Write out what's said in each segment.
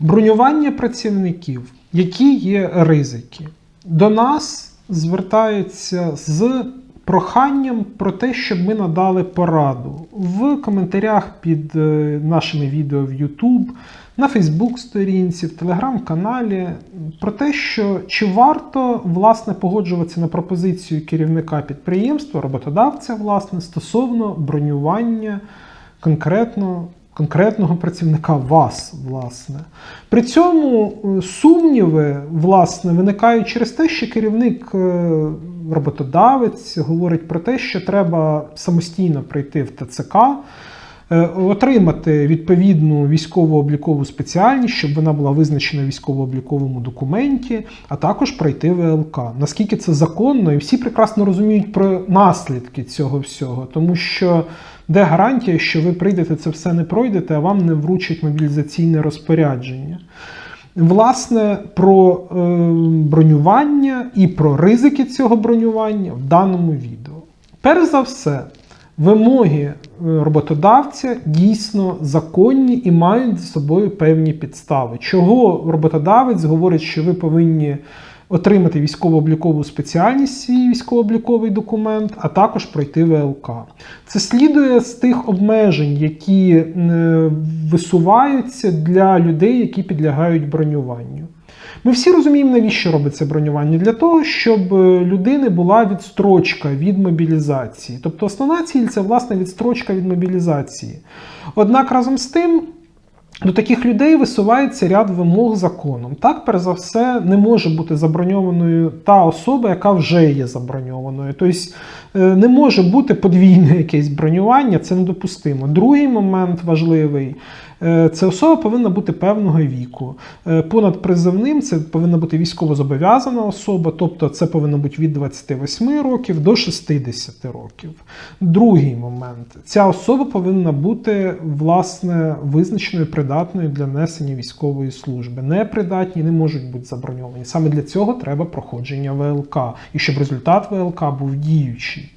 Бронювання працівників, які є ризики, до нас звертаються з проханням про те, щоб ми надали пораду. В коментарях під е, нашими відео в YouTube, на Фейсбук-сторінці, в Телеграм-каналі про те, що чи варто власне погоджуватися на пропозицію керівника підприємства, роботодавця, власне, стосовно бронювання конкретно конкретного працівника вас, власне. При цьому е, сумніви, власне, виникають через те, що керівник е, роботодавець говорить про те, що треба самостійно прийти в ТЦК. Е, Отримати відповідну військово-облікову спеціальність, щоб вона була визначена в військово-обліковому документі, а також пройти ВЛК. Наскільки це законно, і всі прекрасно розуміють про наслідки цього всього, тому що де гарантія, що ви прийдете це все не пройдете, а вам не вручать мобілізаційне розпорядження. Власне, про е, бронювання і про ризики цього бронювання в даному відео. Перш за все, вимоги е, роботодавця дійсно законні і мають за собою певні підстави. Чого роботодавець говорить, що ви повинні отримати військово-облікову спеціальність, свій військово-обліковий документ, а також пройти ВЛК. Це слідує з тих обмежень, які е, висуваються для людей, які підлягають бронюванню. Ми всі розуміємо, навіщо робиться бронювання? Для того, щоб е, людини була відстрочка від мобілізації. Тобто основна ціль це власне відстрочка від мобілізації. Однак разом з тим. До таких людей висувається ряд вимог законом. Так, перш за все, не може бути заброньованою та особа, яка вже є заброньованою. Тобто е, не може бути подвійне якесь бронювання, це недопустимо. Другий момент важливий. Е, Це особа повинна бути певного віку. Е, Понад призовним це повинна бути військовозобов'язана особа, тобто це повинно бути від 28 років до 60 років. Другий момент: ця особа повинна бути власне визначеною придатною для несення військової служби. Непридатні не можуть бути заброньовані. Саме для цього треба проходження ВЛК, і щоб результат ВЛК був діючий.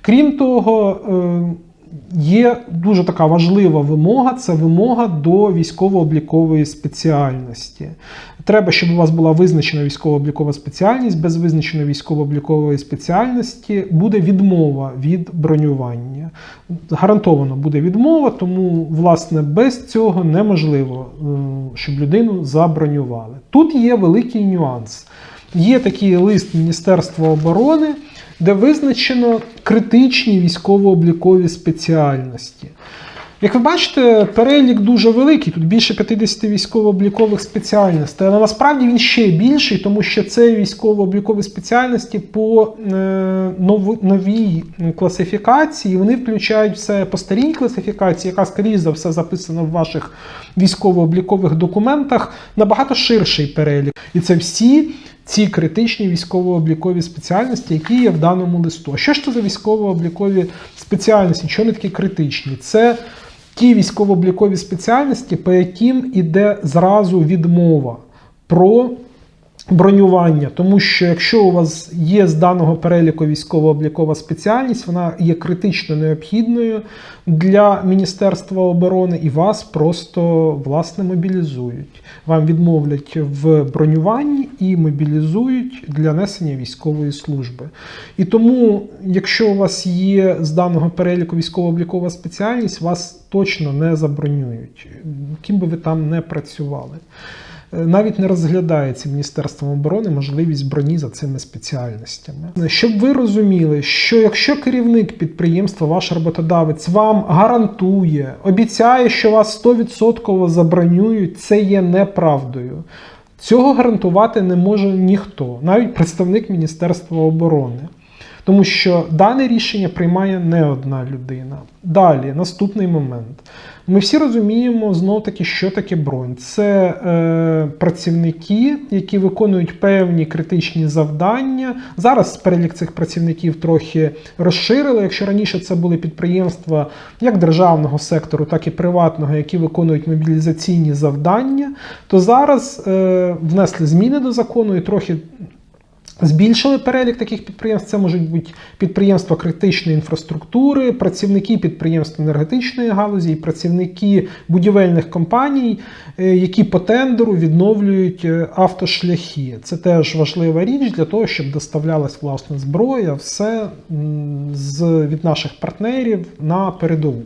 Крім того, е, Є дуже така важлива вимога це вимога до військово-облікової спеціальності. Треба, щоб у вас була визначена військово-облікова спеціальність. Без визначеної військово-облікової спеціальності буде відмова від бронювання. Гарантовано буде відмова, тому, власне, без цього неможливо, е, щоб людину забронювали. Тут є великий нюанс. Є такий лист Міністерства оборони де визначено критичні військово-облікові спеціальності. Як ви бачите, перелік дуже великий, тут більше 50 військово-облікових спеціальностей, але насправді він ще більший, тому що це військово-облікові спеціальності по е, новій класифікації. Вони включають все по старій класифікації, яка, скоріш за все, записана в ваших військово-облікових документах, набагато ширший перелік. І це всі ці критичні військово-облікові спеціальності, які є в даному листу. Що ж це за військово-облікові спеціальності? Чому вони такі критичні? Це ті військово-облікові спеціальності, по яким іде зразу відмова про бронювання, тому що якщо у вас є з даного переліку військово-облікова спеціальність, вона є критично необхідною для Міністерства оборони і вас просто власне мобілізують. Вам відмовлять в бронюванні і мобілізують для несення військової служби. І тому, якщо у вас є з даного переліку військово-облікова спеціальність, вас точно не забронюють, ким би ви там не працювали навіть не розглядається Міністерством оборони можливість броні за цими спеціальностями. Щоб ви розуміли, що якщо керівник підприємства, ваш роботодавець вам гарантує, обіцяє, що вас 100% забронюють, це є неправдою. Цього гарантувати не може ніхто, навіть представник Міністерства оборони. Тому що дане рішення приймає не одна людина. Далі, наступний момент. Ми всі розуміємо знов таки, що таке бронь. Це е, працівники, які виконують певні критичні завдання. Зараз перелік цих працівників трохи розширили. Якщо раніше це були підприємства як державного сектору, так і приватного, які виконують мобілізаційні завдання, то зараз е, внесли зміни до закону і трохи Збільшили перелік таких підприємств. Це можуть бути підприємства критичної інфраструктури, працівники підприємств енергетичної галузі, і працівники будівельних компаній, е, які по тендеру відновлюють е, автошляхи. Це теж важлива річ для того, щоб доставлялась власне зброя, все з, від наших партнерів на передову.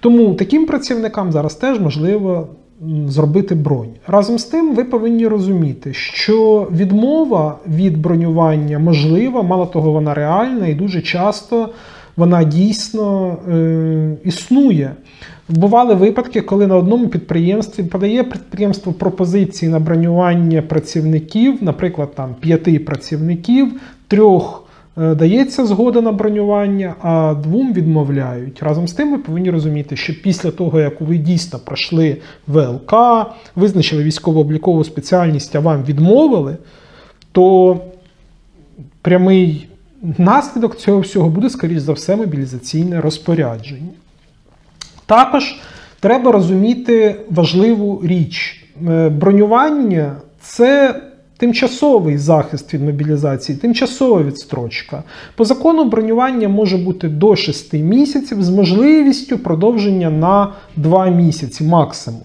Тому таким працівникам зараз теж можливо зробити бронь. Разом з тим, ви повинні розуміти, що відмова від бронювання можлива, мало того, вона реальна і дуже часто вона дійсно е, існує. Бували випадки, коли на одному підприємстві подає підприємство пропозиції на бронювання працівників, наприклад, там п'яти працівників, трьох дається згода на бронювання, а двом відмовляють. Разом з тим, ви повинні розуміти, що після того, як ви дійсно пройшли ВЛК, визначили військово-облікову спеціальність, а вам відмовили, то прямий наслідок цього всього буде, скоріш за все, мобілізаційне розпорядження. Також треба розуміти важливу річ: Е, бронювання це тимчасовий захист від мобілізації, тимчасова відстрочка. По закону бронювання може бути до 6 місяців з можливістю продовження на 2 місяці максимум.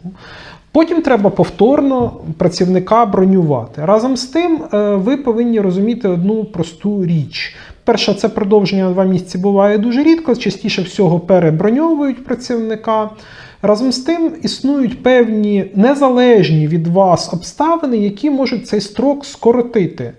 Потім треба повторно працівника бронювати. Разом з тим, е, ви повинні розуміти одну просту річ. Перше, це продовження на два місяці буває дуже рідко, частіше всього переброньовують працівника. Разом з тим існують певні незалежні від вас обставини, які можуть цей строк скоротити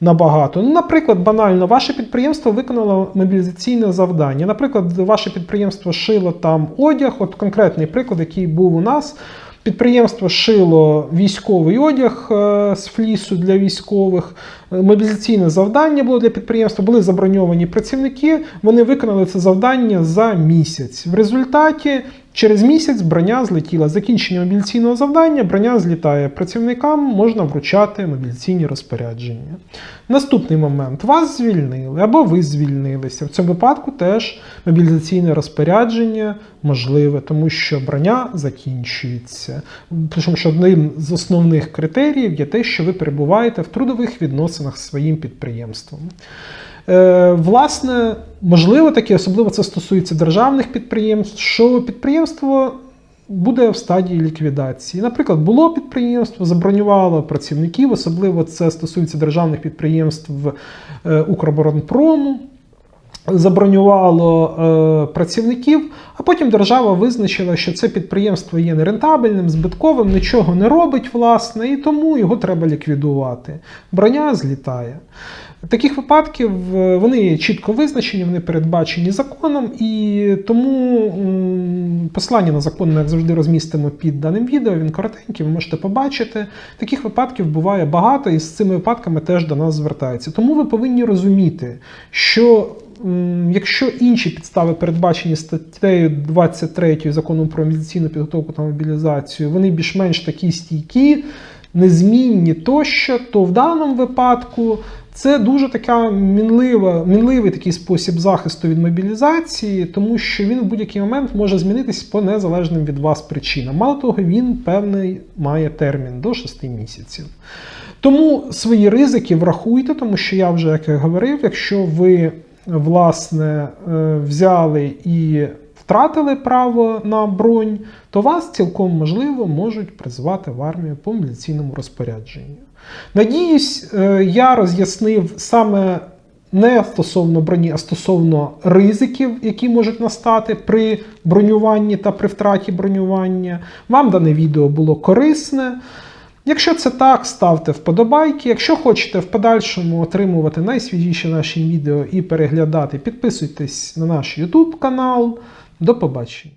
набагато. Ну, наприклад, банально, ваше підприємство виконало мобілізаційне завдання. Наприклад, ваше підприємство шило там одяг, от конкретний приклад, який був у нас. Підприємство шило військовий одяг е, з флісу для військових. Мобілізаційне завдання було для підприємства, були заброньовані працівники. Вони виконали це завдання за місяць. В результаті через місяць броня злетіла. Закінчення мобілізаційного завдання, броня злітає. Працівникам можна вручати мобілізаційні розпорядження. Наступний момент: вас звільнили або ви звільнилися. В цьому випадку теж мобілізаційне розпорядження можливе, тому що броня закінчується. Тому що одним з основних критеріїв є те, що ви перебуваєте в трудових відносинах з своїм підприємством. Е, Власне, можливо, таке, особливо це стосується державних підприємств, що підприємство буде в стадії ліквідації. Наприклад, було підприємство, забронювало працівників, особливо це стосується державних підприємств е, Укроборонпрому. Забронювало е, працівників, а потім держава визначила, що це підприємство є нерентабельним, збитковим, нічого не робить, власне, і тому його треба ліквідувати. Броня злітає. Таких випадків е, вони чітко визначені, вони передбачені законом, і тому м, посилання на закон ми, як завжди, розмістимо під даним відео. Він коротенький, ви можете побачити. Таких випадків буває багато, і з цими випадками теж до нас звертаються. Тому ви повинні розуміти, що якщо інші підстави передбачені статтею 23 закону про мобілізаційну підготовку та мобілізацію, вони більш-менш такі стійкі, незмінні тощо, то в даному випадку. Це дуже така мінлива, мінливий такий спосіб захисту від мобілізації, тому що він в будь-який момент може змінитись по незалежним від вас причинам. Мало того, він певний має термін до 6 місяців. Тому свої ризики врахуйте, тому що я вже як я говорив, якщо ви власне е, взяли і втратили право на бронь, то вас цілком можливо можуть призвати в армію по міліційному розпорядженню. Надіюсь, е, я роз'яснив саме не стосовно броні, а стосовно ризиків, які можуть настати при бронюванні та при втраті бронювання. Вам дане відео було корисне. Якщо це так, ставте вподобайки. Якщо хочете в подальшому отримувати найсвіжіші наші відео і переглядати, підписуйтесь на наш YouTube канал. До побачення.